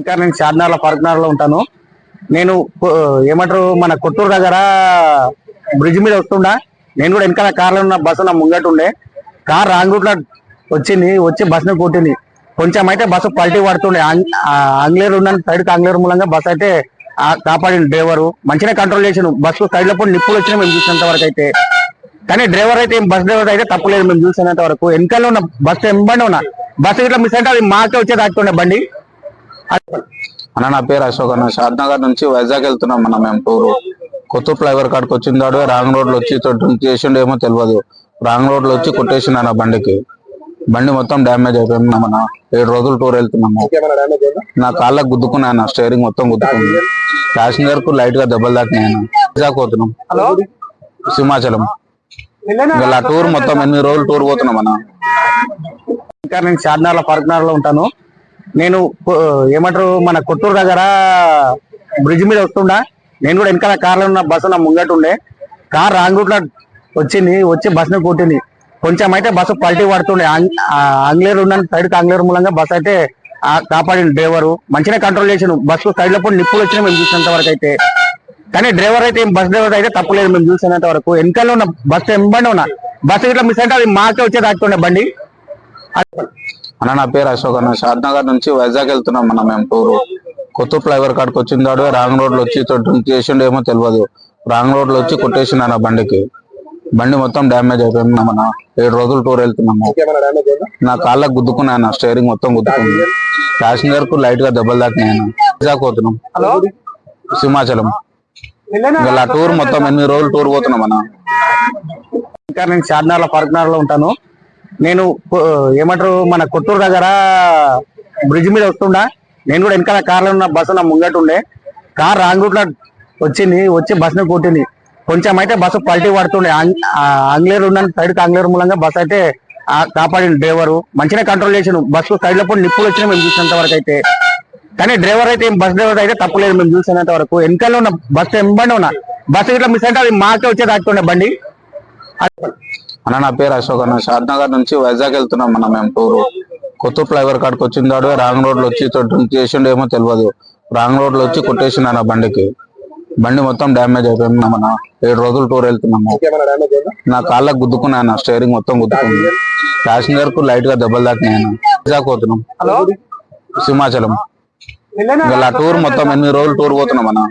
ఇంకా నేను చార్మినార్లో పరకనార్లో ఉంటాను. నేను ఏమంటారు మన కొత్తూరు దగ్గర బ్రిడ్జ్ మీద వస్తుండా. నేను కూడా వెనకాల కార్లో ఉన్న బస్సు నా ముంగట ఉండే. కార్ రాంగ్ రూట్లో వచ్చింది వచ్చి బస్సుని కొట్టింది. కొంచెం అయితే బస్సు పల్టీ పడుతుండే. ఆంగ్లేరు ఉన్న సైడ్కి ఆంగ్లేరు మూలంగా బస్సు అయితే ఆ కాపాడింది డ్రైవరు. మంచిగా కంట్రోల్ చేసాను బస్సు సైడ్లో నిప్పులు వచ్చినా మేము చూసినంత వరకు అయితే. కానీ డ్రైవర్ అయితే బస్ డ్రైవర్ అయితే తప్పలేదు. మేము చూసినంత వరకు వెనకాల ఉన్న బస్సు ఎంబండి ఉన్నా. బస్సు ఇట్లా మిస్ అంటే అది మాకే వచ్చే దాటుతుండే బండి. అన్న నా పేరు అశోక్ అన్న. షాద్నగర్ నుంచి వైజాగ్ వెళ్తున్నాం అన్న మేము టూరు. కొత్త ఫ్లైఓవర్ కాడికి వచ్చిందాడు రాంగ్ రోడ్లో వచ్చి డ్రింక్ చేసిండు ఏమో తెలియదు రాంగ్ రోడ్లో వచ్చి కొట్టేసిండు అన్న బండికి. బండి మొత్తం డ్యామేజ్ అయిపోయింది మన ఏడు రోజులు టూర్ వెళ్తున్నాము నా కాళ్ళకు గుద్దుకున్నా అన్న. స్టేరింగ్ మొత్తం గుద్దుకుంది. ప్యాసింజర్కు లైట్గా దెబ్బలు అన్న. వైజాగ్ పోతున్నాం. సింహాచలం. ఇలా టూర్ మొత్తం ఎనిమిది రోజులు టూర్ పోతున్నాం అన్న. ఇంకా నేను చార్మినార్లో పరకనార్లో ఉంటాను. నేను ఏమంటారు మన కొత్తూరు దగ్గర బ్రిడ్జ్ మీద వస్తుండా. నేను కూడా వెనకాల కార్లో ఉన్న బస్సు నా ముంగట ఉండే. కార్ రాంగ్ రూట్లో వచ్చింది వచ్చి బస్సును కొట్టింది. కొంచెం అయితే బస్సు పల్టీ పడుతుండే. ఆంగ్లేరు ఉన్న సైడ్ ఆంగ్లేరు మూలంగా బస్సు అయితే ఆ డ్రైవరు డ్రైవర్. మంచిగా కంట్రోల్ చేసిన బస్సు సైడ్లో కూడా నిప్పులు వచ్చినా మేము చూసినంత వరకు అయితే. కానీ డ్రైవర్ అయితే బస్ డ్రైవర్ అయితే తప్పలేదు మేము చూసినంత వరకు. వెనకాల ఉన్న బస్సు ఎంబండి ఉన్నా. బస్సు ఇట్లా మిస్ అంటే అది మాకే వచ్చే దాటుతుండే బండి. అన్న నా పేరు అశోక్ అన్న. షాద్నగర్ నుంచి వైజాగ్ వెళ్తున్నాం అన్న మేము టూరు. కొత్త ఫ్లైఓవర్ కాడికి వచ్చిందాడు రాంగ్ రోడ్లో వచ్చి డ్రింక్ చేసిండు ఏమో తెలియదు రాంగ్ రోడ్లో వచ్చి కొట్టేసిండు అన్న బండికి. బండి మొత్తం డ్యామేజ్ అయిపోయింది మన ఏడు రోజులు టూర్ వెళ్తున్నాము నా కాళ్ళకు గుద్దుకున్నా అన్న స్టేరింగ్ మొత్తం గుద్దుకుంది. ప్యాసింజర్కు లైట్గా దెబ్బలు తాకినాయి అన్న. వైజాగ్ పోతున్నాం. సింహాచలం. ఇలా టూర్ మొత్తం ఎనిమిది రోజులు టూర్ పోతున్నాం అన్న? ఇంకా నేను చార్మినార్లో పరకనార్లో ఉంటాను. నేను ఏమంటారు మన కొత్తూరు దగ్గర బ్రిడ్జ్ మీద వస్తుండా. నేను కూడా వెనకాల కార్లో ఉన్న బస్సు నా ముంగట ఉండే. కార్ రాంగ్ రూట్లో వచ్చింది వచ్చి బస్సుని కొట్టింది. కొంచెం అయితే బస్సు పల్టీ పడుతుండే. ఆంగ్లేరు ఉన్న సైడ్ ఆంగ్లేరు మూలంగా బస్సు అయితే కాపాడింది డ్రైవర్. మంచిగా కంట్రోల్ చేసాను బస్సు సైడ్లో నిప్పులు వచ్చినా మేము చూసినంత వరకు అయితే. కానీ డ్రైవర్ అయితే బస్ డ్రైవర్ అయితే తప్పలేదు మేము చూసినంత వరకు. వెనకాల ఉన్న బస్సు ఎంబండి ఉన్నా. బస్సు ఇట్లా మిస్ అంటే అది మాకే వచ్చే దాటుతుండే బండి. అన్న నా పేరు అశోక్ అన్న. షాద్నగర్ నుంచి వైజాగ్ వెళ్తున్నాం అన్న మేము టూరు. కొత్త ఫ్లైఓవర్ కాడికి వచ్చిందాడు రాంగ్ రోడ్లో వచ్చి డ్రింక్ చేసిండు ఏమో తెలియదు రాంగ్ రోడ్లో వచ్చి కొట్టేసిండు అన్న బండికి. బండి మొత్తం డ్యామేజ్ అయిపోయింది మన ఏడు రోజులు టూర్ వెళ్తున్నాము నా కాళ్ళకు గుద్దుకున్నా అన్న. స్టేరింగ్ మొత్తం గుద్దుకుంది. ప్యాసింజర్కు లైట్గా దెబ్బలు తాకినాయి అన్న. వైజాగ్ పోతున్నాం. సింహాచలం. ఇలా టూర్ మొత్తం ఎనిమిది రోజులు టూర్ పోతున్నాం అన్న.